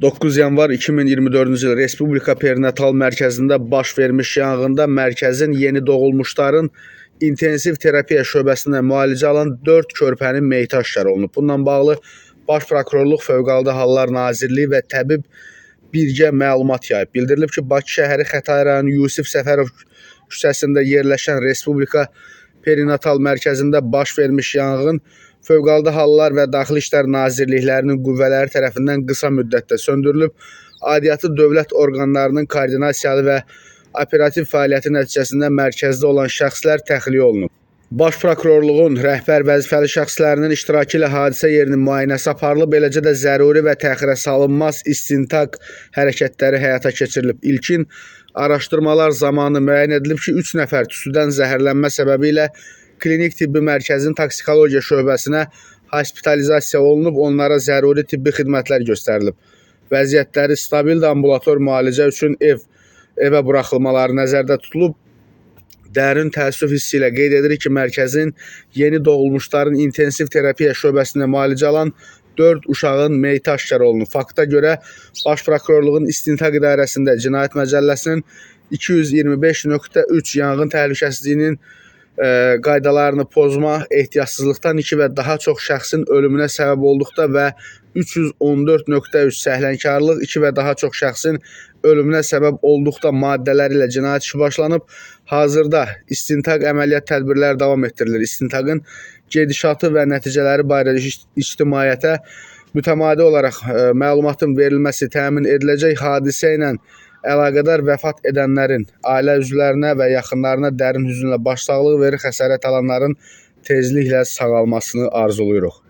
9 yanvar 2024-cü il Respublika Perinatal Mərkəzində baş vermiş yanğında mərkəzin yeni doğulmuşların intensiv terapiya şöbəsində müalicə alan 4 körpənin meyiti aşkar olunub. Bununla bağlı Baş Prokurorluq, Fövqəladə Hallar Nazirliyi və təbib birgə məlumat yayıb. Bildirilib ki, Bakı şəhəri Xətai rayonu Yusif Səfərov küçəsində yerləşən Respublika Perinatal Mərkəzində baş vermiş yanğın Fövqəladə Hallar və Daxili İşlər Nazirliklərinin qüvvələri tərəfindən qısa müddətdə söndürülüb. Aidiyyatı dövlət orqanlarının koordinasiyalı və operativ fəaliyyəti nəticəsində mərkəzdə olan şəxslər təxliyə olunub. Baş Prokurorluğun rəhbər vəzifəli şəxslərinin iştirakı ilə hadisə yerinin müayinəsi aparılıb, eləcə də zəruri və təxirə salınmaz istintaq hərəkətləri həyata keçirilib. İlkin araşdırmalar zamanı müəyyən edilib ki, 3 nəfər tüstüdən zəhərlənmə səbəbi ilə klinik tibbi mərkəzin toksikologiya şöbəsinə hospitalizasiya olunub, onlara zəruri tibbi xidmətlər göstərilib. Vəziyyətləri stabildir, ambulator müalicə üçün ev evə buraxılmaları nəzərdə tutulub. Dərin təəssüf hissi ilə qeyd edirik ki, mərkəzin yeni doğulmuşların intensiv terapiya şöbəsində müalicə alan 4 uşağın meyiti aşkar olunub. Fakta görə Baş Prokurorluğun İstintaq İdarəsində Cinayət Məcəlləsinin 225.3 yanğın təhlükəsizliyinin qaydalarını pozma, ehtiyatsızlıqdan 2 və daha çox şəxsin ölümünə səbəb olduqda və 314.3 səhlənkarlıq 2 və daha çox şəxsin ölümünə səbəb olduqda maddələri ilə cinayət işi başlanıb. Hazırda istintaq əməliyyat tədbirləri davam etdirilir. İstintaqın gedişatı və nəticələri barədə ic- ictimaiyyətə mütəmadi olaraq e, məlumatın verilməsi təmin ediləcək. Hadisə ilə əlaqədar vəfat edənlərin ailə üzvlərinə və yaxınlarına dərin hüznlə başsağlığı verir. Xəsarət alanların tezliklə sağalmasını arzuluyuruq.